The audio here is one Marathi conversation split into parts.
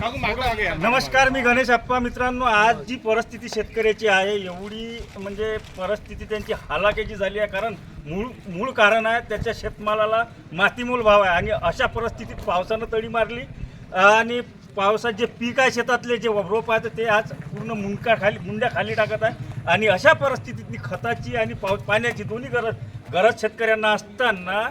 नमस्कार मी गणेश अप्पा मित्रांनो आज जी परिस्थिती शेतकऱ्याची आहे एवढी म्हणजे परिस्थिती त्यांची हालाकीची झाली आहे. कारण मूळ मूळ कारण आहे त्याच्या शेतमालाला मातीमोल भाव आहे. आणि अशा परिस्थितीत पावसानं तडी मारली. आणि पावसात जे पीक आहे शेतातले जे रोप आहे ते आज पूर्ण मुंडका खाली मुंड्या खाली टाकत आहे. आणि अशा परिस्थितीतली खताची आणि पाव पाण्याची दोन्ही गरज गरज शेतकऱ्यांना असताना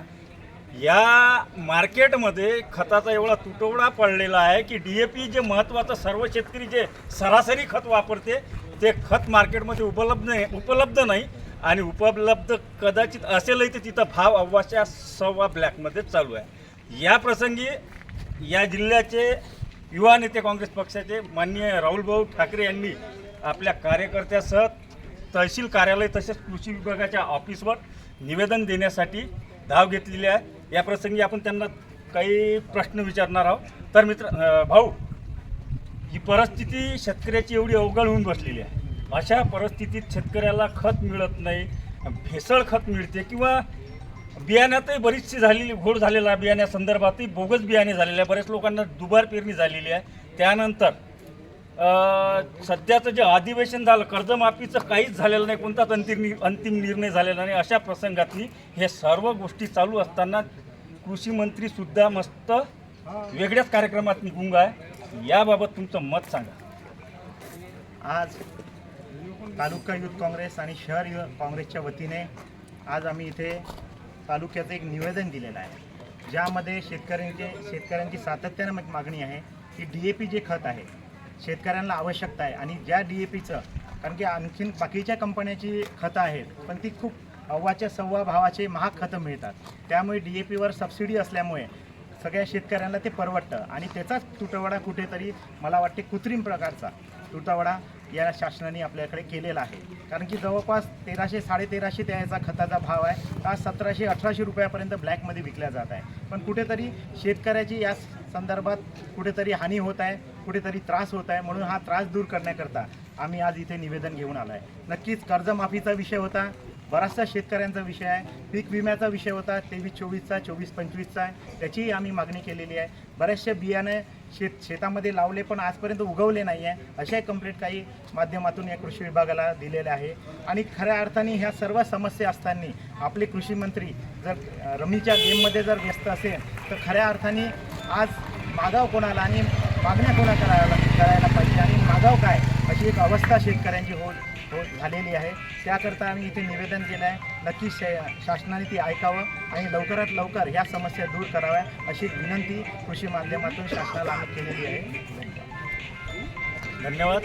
या मार्केटमध्ये खताचा एवढा तुटवडा पडलेला आहे की डी ए पी जे महत्त्वाचं सर्व शेतकरी जे सरासरी खत वापरते ते खत मार्केटमध्ये उपलब्ध नाही उपलब्ध नाही आणि उपलब्ध कदाचित असेलही तर तिथं भाव अव्वाच्या सव्वा ब्लॅकमध्ये चालू आहे. या प्रसंगी या जिल्ह्याचे युवा नेते काँग्रेस पक्षाचे माननीय राहुलभाऊ ठाकरे यांनी आपल्या कार्यकर्त्यासह तहसील कार्यालय तसेच कृषी विभागाच्या ऑफिसवर निवेदन देण्यासाठी धाव घेतलेली आहे. या प्रसंगी आपण त्यांना काही प्रश्न विचारणार आहोत. तर मित्र भाऊ ही परिस्थिती शेतकऱ्याची एवढी अवघड होऊन बसलेली आहे. अशा परिस्थितीत शेतकऱ्याला खत मिळत नाही भेसळ खत मिळते किंवा बियाण्यातही बरीचशी झालेली घोड झालेला बियाण्यासंदर्भातही बोगस बियाणे झालेले आहे. बऱ्याच लोकांना दुबार पेरणी झालेली आहे. त्यानंतर सध्याचं जे अधिवेशन झालं कर्जमाफीचं काहीच झालेलं नाही कोणताच अंतिम नि- अंतिम निर्णय झालेला नाही. अशा प्रसंगातली हे सर्व गोष्टी चालू असताना कृषी मंत्री सुद्धा मस्त वेगळ्याच कार्यक्रमात निघून आहे याबाबत तुमचं मत सांगा. आज तालुका युथ काँग्रेस आणि शहर युथ काँग्रेसच्या वतीने आज आम्ही इथे तालुक्याचं एक निवेदन दिलेलं आहे. ज्यामध्ये शेतकऱ्यांचे शेतकऱ्यांची सातत्यानं मागणी आहे की डी ए पी जे खत आहे शेतकऱ्यांना आवश्यकता आहे. आणि ज्या डी ए पीचं कारण की आणखीन बाकीच्या कंपन्याची खतं आहेत पण ती खूप अव्वाच्या सव्वा भावाचे महाग खतं मिळतात. त्यामुळे डी ए पीवर सबसिडी असल्यामुळे सगळ्या शेतकऱ्यांना ते परवडतं. आणि त्याचाच तुटवडा कुठेतरी मला वाटते कृत्रिम प्रकारचा. तुटवडा या शासनाने आपल्याकडे केलेला आहे. कारण की जवळपास तेराशे साडेतेराशे त्याचा खताचा भाव आहे. आज सतराशे अठराशे रुपयापर्यंत ब्लॅकमध्ये विकला जात आहे. पण कुठेतरी शेतकऱ्याची या संदर्भात कुठेतरी हानी होत आहे कुठेतरी त्रास होत आहे म्हणून हा त्रास दूर करण्याकरता आम्ही आज इथे निवेदन घेऊन आलो आहे. नक्कीच कर्जमाफीचा विषय होता. बराचसा शेतकऱ्यांचा विषय आहे. पीक विम्याचा विषय होता तेवीस चोवीसचा चोवीस पंचवीसचा आहे. त्याचीही आम्ही मागणी केलेली आहे. बरेचसे बियाणे शेत शेतामध्ये लावले पण आजपर्यंत उगवले नाही आहे अशाही कंप्लेंट काही माध्यमातून या कृषी विभागाला दिलेल्या आहे. आणि खऱ्या अर्थाने ह्या सर्व समस्या असताना आपले कृषी मंत्री जर रमीच्या गेममध्ये जर व्यस्त असेल तर खऱ्या अर्थाने आज मागाव कोणाला आणि मागण्या कोणा करायला करायला पाहिजे आणि मागाव काय अशी एक अवस्था शेतकऱ्यांची होईल हो झालेली आहे. त्याकरता आम्ही इथे निवेदन केलं आहे नक्कीच शा शासनाने ती ऐकावं आणि लवकरात लवकर ह्या समस्या दूर कराव्या अशी विनंती कृषी माध्यमातून शासनाला आम्ही केलेली आहे. धन्यवाद.